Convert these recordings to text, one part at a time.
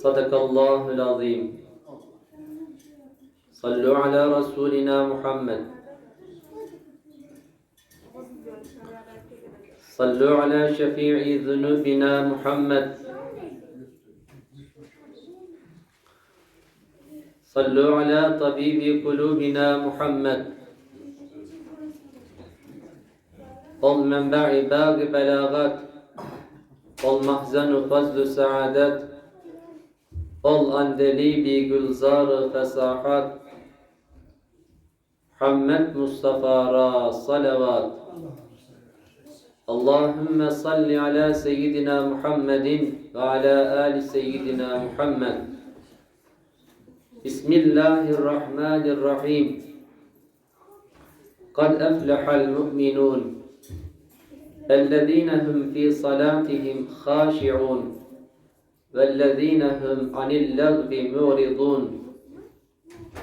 صدق الله العظيم صلوا على رسولنا محمد صلوا على شفيع ذنوبنا محمد صلوا على طبيب قلوبنا محمد قل منبع باغ بلاغات قل محزن فضل سعادات قل عندليبي گلزار فساحات محمد مصطفى را صلوات اللهم صل على سيدنا محمد وعلى آل سيدنا محمد بسم الله الرحمن الرحيم قد أفلح المؤمنون الذين هم في صلاتهم خاشعون والذين هم عن اللغو معرضون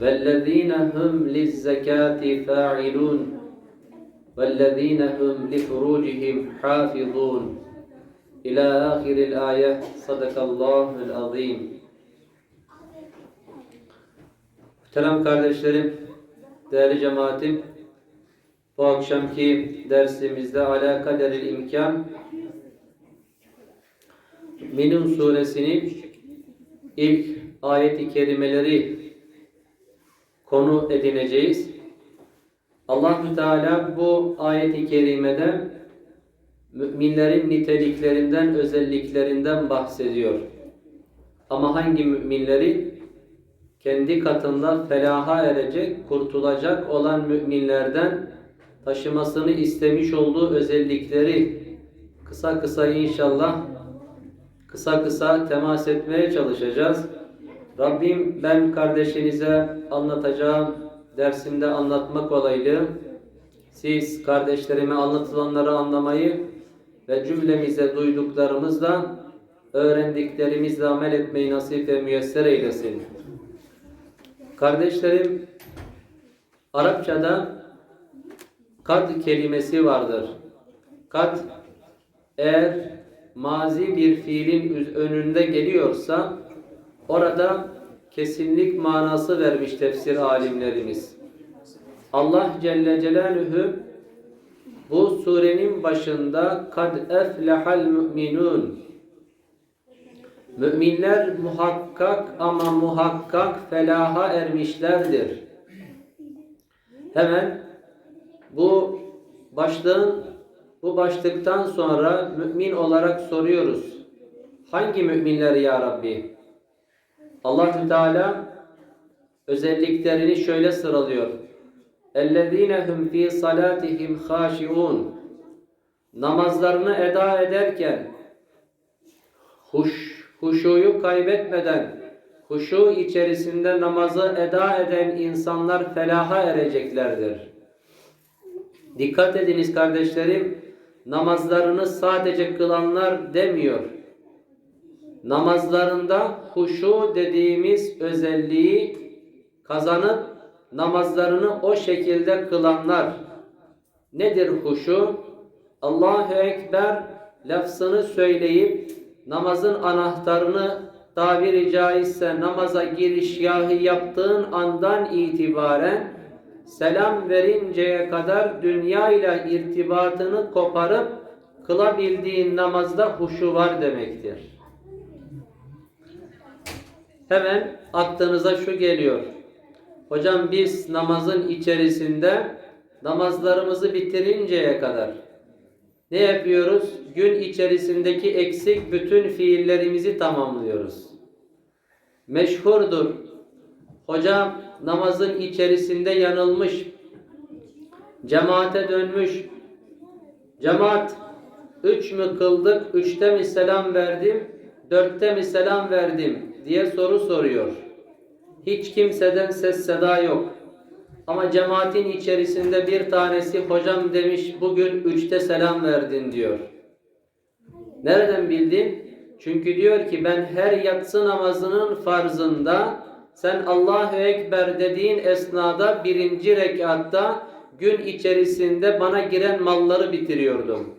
والذين هم للزكاة فاعلون والذين هم لفروجهم حافظون إلى آخر الآية صدق الله العظيم Muhterem kardeşlerim, değerli cemaatim, bu akşamki dersimizde ala kaderil imkan Minun suresinin ilk ayet-i kerimeleri konu edineceğiz. allah Teala bu ayet-i kerimede müminlerin niteliklerinden, özelliklerinden bahsediyor. Ama hangi müminleri? Kendi katında felaha erecek, kurtulacak olan müminlerden taşımasını istemiş olduğu özellikleri kısa kısa inşallah kısa kısa temas etmeye çalışacağız. Rabbim ben kardeşinize anlatacağım dersimde anlatma kolaylığı, siz kardeşlerime anlatılanları anlamayı ve cümlemize duyduklarımızla öğrendiklerimizle amel etmeyi nasip ve müyesser eylesin. Kardeşlerim, Arapçada kad kelimesi vardır. Kad eğer mazi bir fiilin önünde geliyorsa orada kesinlik manası vermiş tefsir alimlerimiz. Allah Celle Celaluhu bu surenin başında kad eflehal müminun Müminler muhakkak ama muhakkak felaha ermişlerdir. Hemen bu başlığın bu başlıktan sonra mümin olarak soruyoruz. Hangi müminler ya Rabbi? allah Teala özelliklerini şöyle sıralıyor. اَلَّذ۪ينَ هُمْ ف۪ي صَلَاتِهِمْ خَاشِعُونَ Namazlarını eda ederken huş, huşuyu kaybetmeden huşu içerisinde namazı eda eden insanlar felaha ereceklerdir. Dikkat ediniz kardeşlerim, namazlarını sadece kılanlar demiyor. Namazlarında huşu dediğimiz özelliği kazanıp namazlarını o şekilde kılanlar. Nedir huşu? Allahu Ekber lafzını söyleyip namazın anahtarını tabiri caizse namaza girişgahı yaptığın andan itibaren selam verinceye kadar dünya ile irtibatını koparıp kılabildiğin namazda huşu var demektir. Hemen aklınıza şu geliyor. Hocam biz namazın içerisinde namazlarımızı bitirinceye kadar ne yapıyoruz? Gün içerisindeki eksik bütün fiillerimizi tamamlıyoruz. Meşhurdur. Hocam namazın içerisinde yanılmış, cemaate dönmüş, cemaat üç mü kıldık, üçte mi selam verdim, dörtte mi selam verdim diye soru soruyor. Hiç kimseden ses seda yok. Ama cemaatin içerisinde bir tanesi hocam demiş bugün üçte selam verdin diyor. Nereden bildin? Çünkü diyor ki ben her yatsı namazının farzında sen Allahu Ekber dediğin esnada birinci rekatta gün içerisinde bana giren malları bitiriyordum.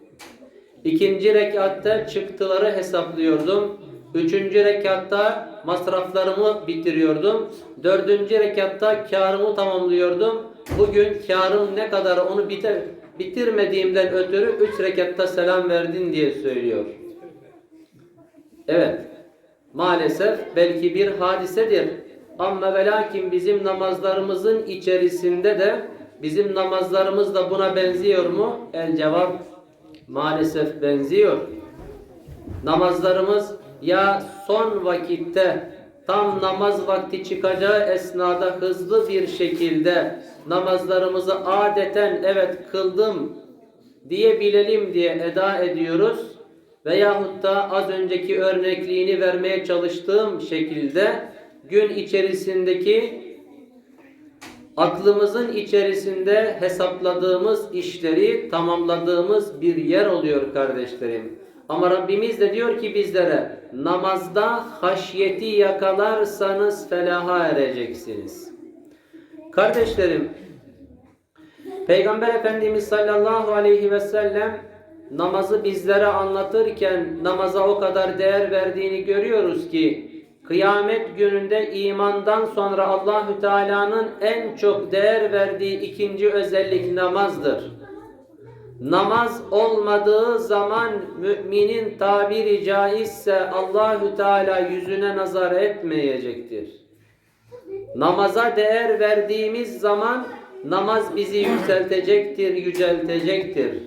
İkinci rekatta çıktıları hesaplıyordum. Üçüncü rekatta masraflarımı bitiriyordum. Dördüncü rekatta karımı tamamlıyordum. Bugün karım ne kadar onu biter, bitirmediğimden ötürü üç rekatta selam verdin diye söylüyor. Evet. Maalesef belki bir hadisedir. Ama ve lakin bizim namazlarımızın içerisinde de bizim namazlarımız da buna benziyor mu? El cevap maalesef benziyor. Namazlarımız ya son vakitte tam namaz vakti çıkacağı esnada hızlı bir şekilde namazlarımızı adeten evet kıldım diyebilelim diye eda ediyoruz veyahut da az önceki örnekliğini vermeye çalıştığım şekilde gün içerisindeki aklımızın içerisinde hesapladığımız işleri tamamladığımız bir yer oluyor kardeşlerim. Ama Rabbimiz de diyor ki bizlere namazda haşyeti yakalarsanız felaha ereceksiniz. Kardeşlerim Peygamber Efendimiz sallallahu aleyhi ve sellem namazı bizlere anlatırken namaza o kadar değer verdiğini görüyoruz ki kıyamet gününde imandan sonra Allahü Teala'nın en çok değer verdiği ikinci özellik namazdır. Namaz olmadığı zaman müminin tabiri caizse Allahü Teala yüzüne nazar etmeyecektir. Namaza değer verdiğimiz zaman namaz bizi yükseltecektir, yüceltecektir.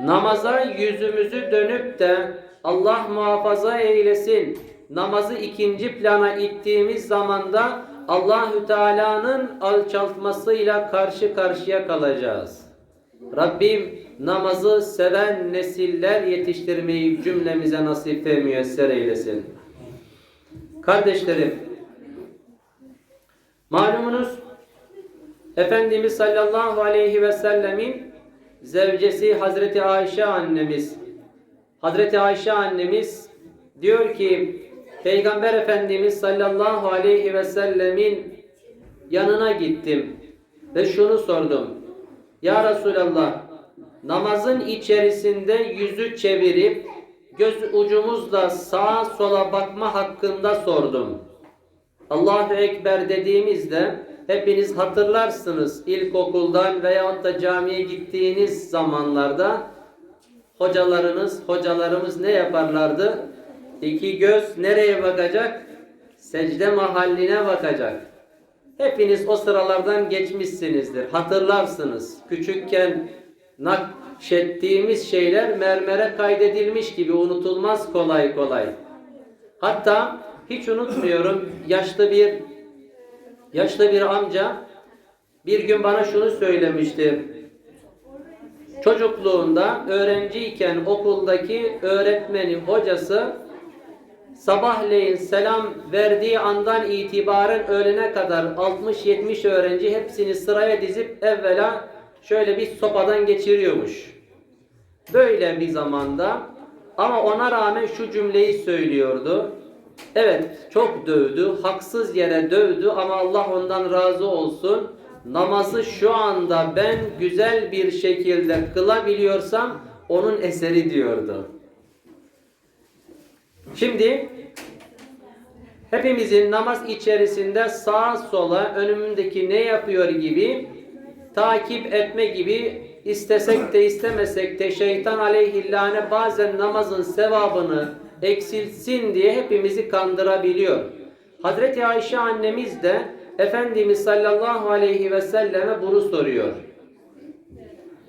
Namaza yüzümüzü dönüp de Allah muhafaza eylesin. Namazı ikinci plana ittiğimiz zamanda Allahü Teala'nın alçaltmasıyla karşı karşıya kalacağız. Rabbim namazı seven nesiller yetiştirmeyi cümlemize nasip ve müyesser eylesin. Kardeşlerim, malumunuz Efendimiz sallallahu aleyhi ve sellemin zevcesi Hazreti Ayşe annemiz Hazreti Ayşe annemiz diyor ki Peygamber Efendimiz sallallahu aleyhi ve sellemin yanına gittim ve şunu sordum. Ya Resulallah namazın içerisinde yüzü çevirip göz ucumuzla sağa sola bakma hakkında sordum. Allahu Ekber dediğimizde hepiniz hatırlarsınız ilkokuldan veyahut da camiye gittiğiniz zamanlarda hocalarınız, hocalarımız ne yaparlardı? İki göz nereye bakacak? Secde mahalline bakacak. Hepiniz o sıralardan geçmişsinizdir. Hatırlarsınız. Küçükken nakşettiğimiz şeyler mermere kaydedilmiş gibi unutulmaz kolay kolay. Hatta hiç unutmuyorum yaşlı bir yaşlı bir amca bir gün bana şunu söylemişti. Çocukluğunda öğrenciyken okuldaki öğretmeni, hocası sabahleyin selam verdiği andan itibaren öğlene kadar 60-70 öğrenci hepsini sıraya dizip evvela şöyle bir sopadan geçiriyormuş. Böyle bir zamanda ama ona rağmen şu cümleyi söylüyordu. Evet çok dövdü, haksız yere dövdü ama Allah ondan razı olsun. Namazı şu anda ben güzel bir şekilde kılabiliyorsam onun eseri diyordu. Şimdi hepimizin namaz içerisinde sağa sola önümündeki ne yapıyor gibi takip etme gibi istesek de istemesek de şeytan aleyhillâne bazen namazın sevabını eksiltsin diye hepimizi kandırabiliyor. Hazreti Ayşe annemiz de Efendimiz sallallahu aleyhi ve selleme bunu soruyor.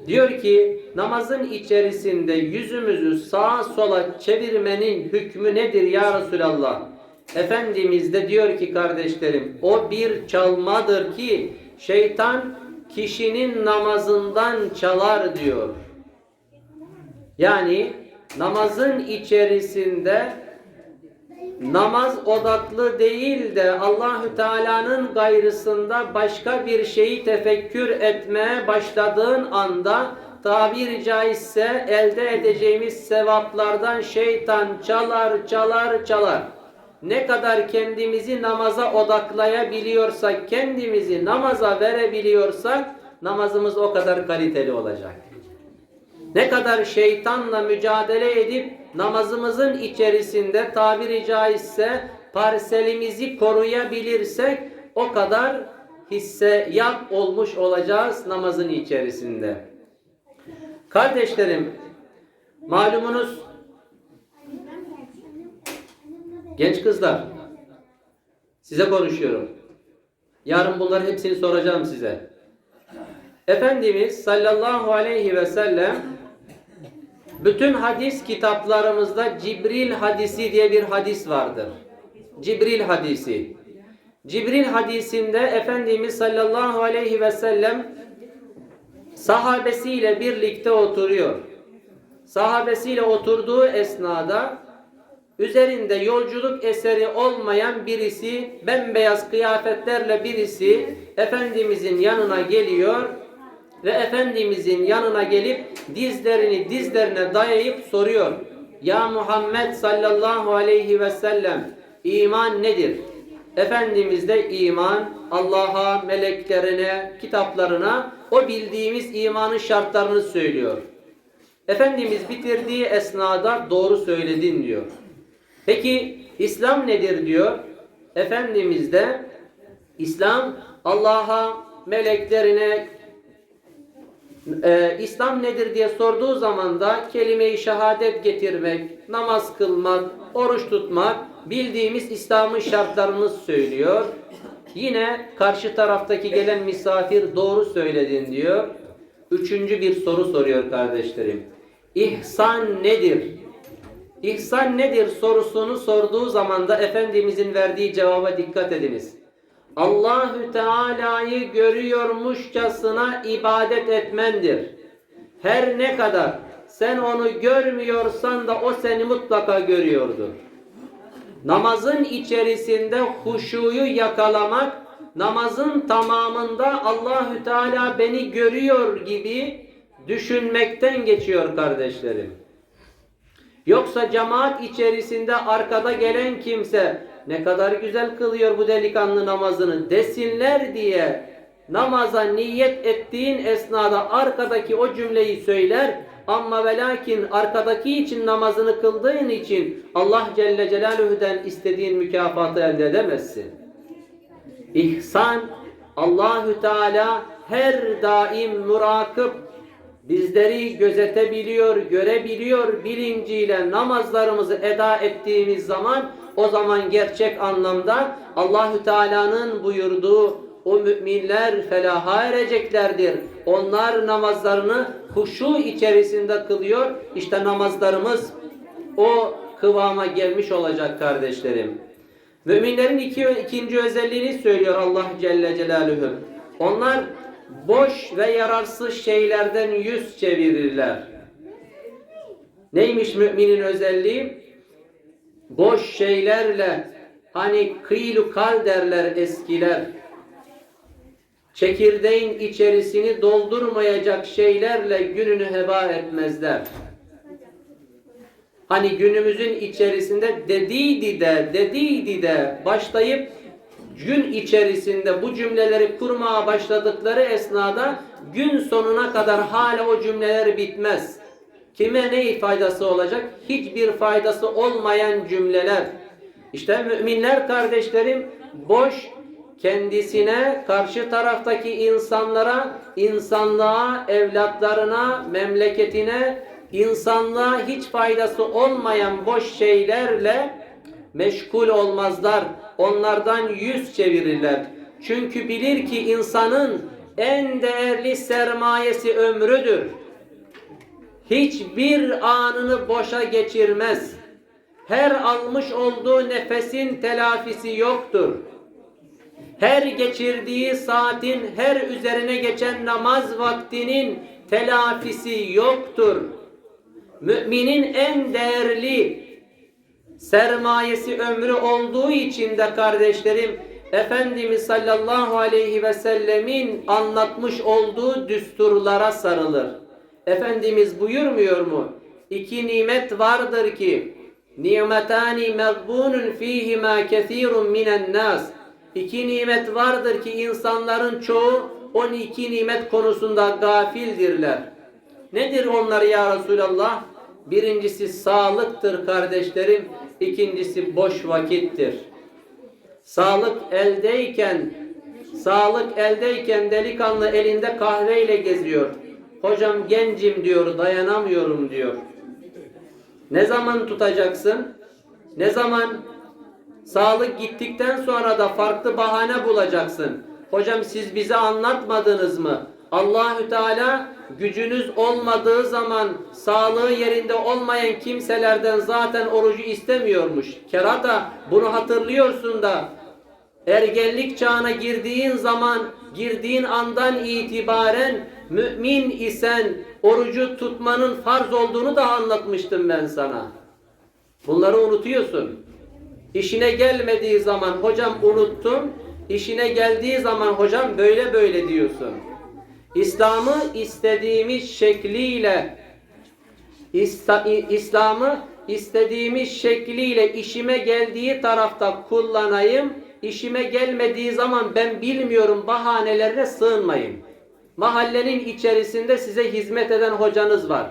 Diyor ki namazın içerisinde yüzümüzü sağa sola çevirmenin hükmü nedir ya Resulallah? Efendimiz de diyor ki kardeşlerim o bir çalmadır ki şeytan kişinin namazından çalar diyor. Yani namazın içerisinde namaz odaklı değil de Allahü Teala'nın gayrısında başka bir şeyi tefekkür etmeye başladığın anda tabiri caizse elde edeceğimiz sevaplardan şeytan çalar çalar çalar. Ne kadar kendimizi namaza odaklayabiliyorsak, kendimizi namaza verebiliyorsak namazımız o kadar kaliteli olacak. Ne kadar şeytanla mücadele edip namazımızın içerisinde tabiri caizse parselimizi koruyabilirsek o kadar hisse yap olmuş olacağız namazın içerisinde. Kardeşlerim malumunuz genç kızlar size konuşuyorum. Yarın bunların hepsini soracağım size. Efendimiz sallallahu aleyhi ve sellem bütün hadis kitaplarımızda Cibril hadisi diye bir hadis vardır. Cibril hadisi. Cibril hadisinde Efendimiz sallallahu aleyhi ve sellem sahabesiyle birlikte oturuyor. Sahabesiyle oturduğu esnada üzerinde yolculuk eseri olmayan birisi, bembeyaz kıyafetlerle birisi Efendimizin yanına geliyor ve Efendimizin yanına gelip dizlerini dizlerine dayayıp soruyor. Ya Muhammed sallallahu aleyhi ve sellem iman nedir? Efendimiz de iman Allah'a, meleklerine, kitaplarına o bildiğimiz imanın şartlarını söylüyor. Efendimiz bitirdiği esnada doğru söyledin diyor. Peki İslam nedir diyor? Efendimiz de İslam Allah'a, meleklerine, e, İslam nedir diye sorduğu zaman da kelime-i şehadet getirmek, namaz kılmak, oruç tutmak bildiğimiz İslam'ın şartlarını söylüyor. Yine karşı taraftaki gelen misafir doğru söyledin diyor. Üçüncü bir soru soruyor kardeşlerim. İhsan nedir? İhsan nedir sorusunu sorduğu zaman da Efendimizin verdiği cevaba dikkat ediniz. Allahü Teala'yı görüyormuşçasına ibadet etmendir. Her ne kadar sen onu görmüyorsan da o seni mutlaka görüyordur. Namazın içerisinde huşuyu yakalamak, namazın tamamında Allahü Teala beni görüyor gibi düşünmekten geçiyor kardeşlerim. Yoksa cemaat içerisinde arkada gelen kimse ne kadar güzel kılıyor bu delikanlı namazını desinler diye namaza niyet ettiğin esnada arkadaki o cümleyi söyler ama ve lakin arkadaki için namazını kıldığın için Allah Celle Celaluhu'den istediğin mükafatı elde edemezsin. İhsan Allahü Teala her daim murakip bizleri gözetebiliyor, görebiliyor bilinciyle namazlarımızı eda ettiğimiz zaman o zaman gerçek anlamda Allahü Teala'nın buyurduğu o müminler felaha ereceklerdir. Onlar namazlarını huşu içerisinde kılıyor. İşte namazlarımız o kıvama gelmiş olacak kardeşlerim. Müminlerin iki, ikinci özelliğini söylüyor Allah Celle Celaluhu. Onlar boş ve yararsız şeylerden yüz çevirirler. Neymiş müminin özelliği? Boş şeylerle hani kıylu kal derler eskiler. Çekirdeğin içerisini doldurmayacak şeylerle gününü heba etmezler. Hani günümüzün içerisinde dediydi de dediydi de başlayıp gün içerisinde bu cümleleri kurmaya başladıkları esnada gün sonuna kadar hala o cümleler bitmez. Kime ne faydası olacak? Hiçbir faydası olmayan cümleler. İşte müminler kardeşlerim boş kendisine, karşı taraftaki insanlara, insanlığa, evlatlarına, memleketine, insanlığa hiç faydası olmayan boş şeylerle meşgul olmazlar. Onlardan yüz çevirirler. Çünkü bilir ki insanın en değerli sermayesi ömrüdür. Hiçbir anını boşa geçirmez. Her almış olduğu nefesin telafisi yoktur. Her geçirdiği saatin, her üzerine geçen namaz vaktinin telafisi yoktur. Müminin en değerli sermayesi ömrü olduğu için de kardeşlerim Efendimiz sallallahu aleyhi ve sellemin anlatmış olduğu düsturlara sarılır. Efendimiz buyurmuyor mu? İki nimet vardır ki nimetani mezbunun fihima kesirun minen nas. İki nimet vardır ki insanların çoğu 12 nimet konusunda gafildirler. Nedir onlar ya Resulallah? Birincisi sağlıktır kardeşlerim. İkincisi boş vakittir. Sağlık eldeyken sağlık eldeyken delikanlı elinde kahveyle geziyor. Hocam gencim diyor, dayanamıyorum diyor. Ne zaman tutacaksın? Ne zaman? Sağlık gittikten sonra da farklı bahane bulacaksın. Hocam siz bize anlatmadınız mı? Allahü Teala gücünüz olmadığı zaman sağlığı yerinde olmayan kimselerden zaten orucu istemiyormuş. Kerata bunu hatırlıyorsun da ergenlik çağına girdiğin zaman girdiğin andan itibaren mümin isen orucu tutmanın farz olduğunu da anlatmıştım ben sana. Bunları unutuyorsun. İşine gelmediği zaman hocam unuttum. İşine geldiği zaman hocam böyle böyle diyorsun. İslam'ı istediğimiz şekliyle İslam'ı istediğimiz şekliyle işime geldiği tarafta kullanayım. İşime gelmediği zaman ben bilmiyorum bahanelerine sığınmayın. Mahallenin içerisinde size hizmet eden hocanız var.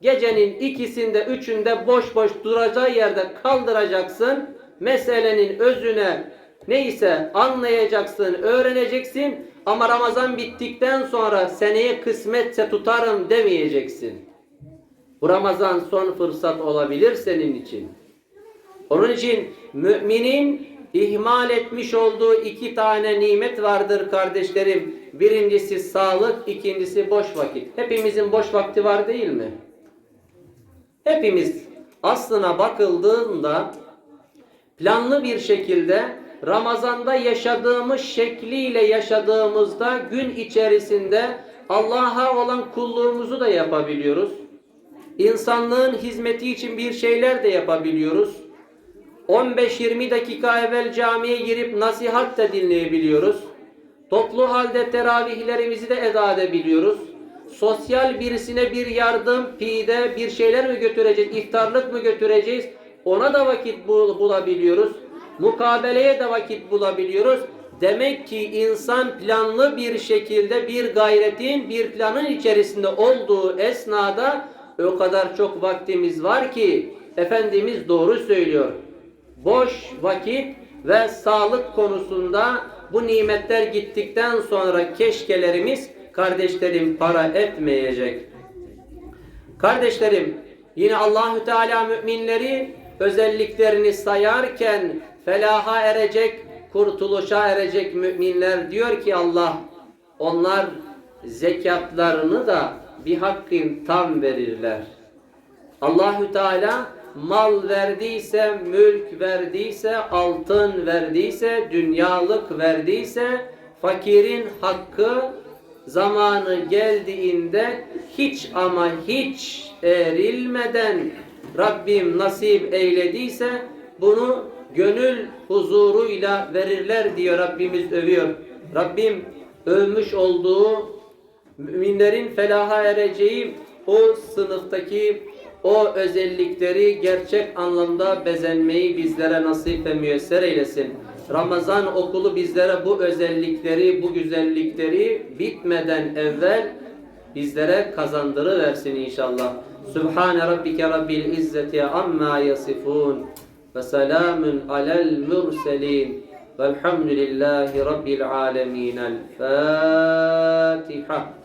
Gecenin ikisinde üçünde boş boş duracağı yerde kaldıracaksın. Meselenin özüne neyse anlayacaksın, öğreneceksin. Ama Ramazan bittikten sonra seneye kısmetse tutarım demeyeceksin. Bu Ramazan son fırsat olabilir senin için. Onun için müminin ihmal etmiş olduğu iki tane nimet vardır kardeşlerim. Birincisi sağlık, ikincisi boş vakit. Hepimizin boş vakti var değil mi? Hepimiz aslına bakıldığında planlı bir şekilde Ramazan'da yaşadığımız şekliyle yaşadığımızda gün içerisinde Allah'a olan kulluğumuzu da yapabiliyoruz. İnsanlığın hizmeti için bir şeyler de yapabiliyoruz. 15-20 dakika evvel camiye girip nasihat da dinleyebiliyoruz. Toplu halde teravihlerimizi de eda edebiliyoruz. Sosyal birisine bir yardım, pide, bir şeyler mi götüreceğiz, iftarlık mı götüreceğiz? Ona da vakit bul- bulabiliyoruz. Mukabeleye de vakit bulabiliyoruz. Demek ki insan planlı bir şekilde bir gayretin, bir planın içerisinde olduğu esnada o kadar çok vaktimiz var ki Efendimiz doğru söylüyor. Boş vakit ve sağlık konusunda bu nimetler gittikten sonra keşkelerimiz kardeşlerim para etmeyecek. Kardeşlerim yine Allahü Teala müminleri özelliklerini sayarken felaha erecek, kurtuluşa erecek müminler diyor ki Allah onlar zekatlarını da bir hakkın tam verirler. Allahü Teala mal verdiyse, mülk verdiyse, altın verdiyse, dünyalık verdiyse, fakirin hakkı zamanı geldiğinde hiç ama hiç erilmeden Rabbim nasip eylediyse bunu gönül huzuruyla verirler diyor Rabbimiz övüyor. Rabbim övmüş olduğu müminlerin felaha ereceği o sınıftaki o özellikleri gerçek anlamda bezenmeyi bizlere nasip ve müyesser eylesin. Ramazan okulu bizlere bu özellikleri, bu güzellikleri bitmeden evvel bizlere kazandırıversin inşallah. Sübhane rabbike rabbil izzeti amma yasifun ve selamun alel murselin velhamdülillahi rabbil alemin. El Fatiha.